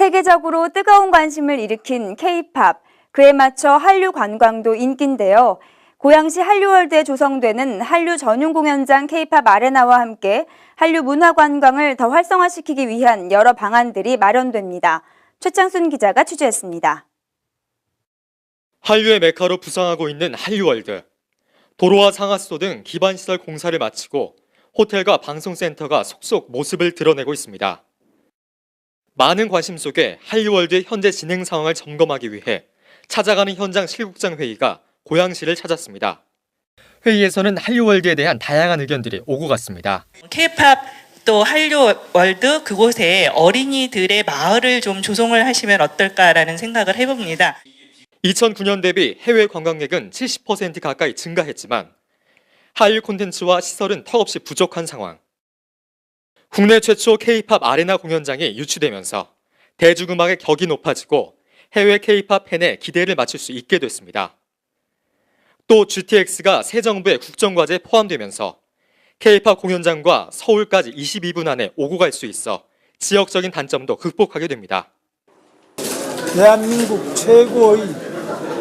세계적으로 뜨거운 관심을 일으킨 K-팝, 그에 맞춰 한류 관광도 인기인데요. 고양시 한류월드에 조성되는 한류 전용 공연장 K-팝 아레나와 함께 한류 문화 관광을 더 활성화시키기 위한 여러 방안들이 마련됩니다. 최창순 기자가 취재했습니다. 한류의 메카로 부상하고 있는 한류월드. 도로와 상하수도 등 기반시설 공사를 마치고 호텔과 방송센터가 속속 모습을 드러내고 있습니다. 많은 관심 속에 한류월드의 현재 진행 상황을 점검하기 위해 찾아가는 현장 실국장 회의가 고양시를 찾았습니다. 회의에서는 한류월드에 대한 다양한 의견들이 오고 갔습니다. 케이팝 또 한류 월드 그곳에 어린이들의 마을을 좀 조성을 하시면 어떨까라는 생각을 해봅니다. 2009년 대비 해외 관광객은 70% 가까이 증가했지만 한류 콘텐츠와 시설은 턱없이 부족한 상황. 국내 최초 K-팝 아레나 공연장이 유치되면서 대중음악의 격이 높아지고 해외 K-팝 팬의 기대를 맞출 수 있게 됐습니다. 또 GTX가 새 정부의 국정과제에 포함되면서 K-팝 공연장과 서울까지 22분 안에 오고 갈 수 있어 지역적인 단점도 극복하게 됩니다. 대한민국 최고의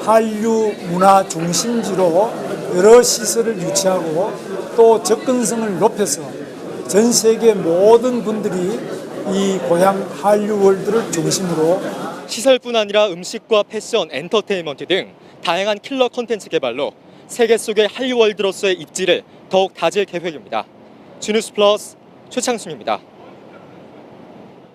한류 문화 중심지로 여러 시설을 유치하고 또 접근성을 높여서 전 세계 모든 분들이 이 고향 한류 월드를 중심으로 시설뿐 아니라 음식과 패션, 엔터테인먼트 등 다양한 킬러 콘텐츠 개발로 세계 속의 한류월드로서의 입지를 더욱 다질 계획입니다. 주뉴스 플러스 최창순입니다.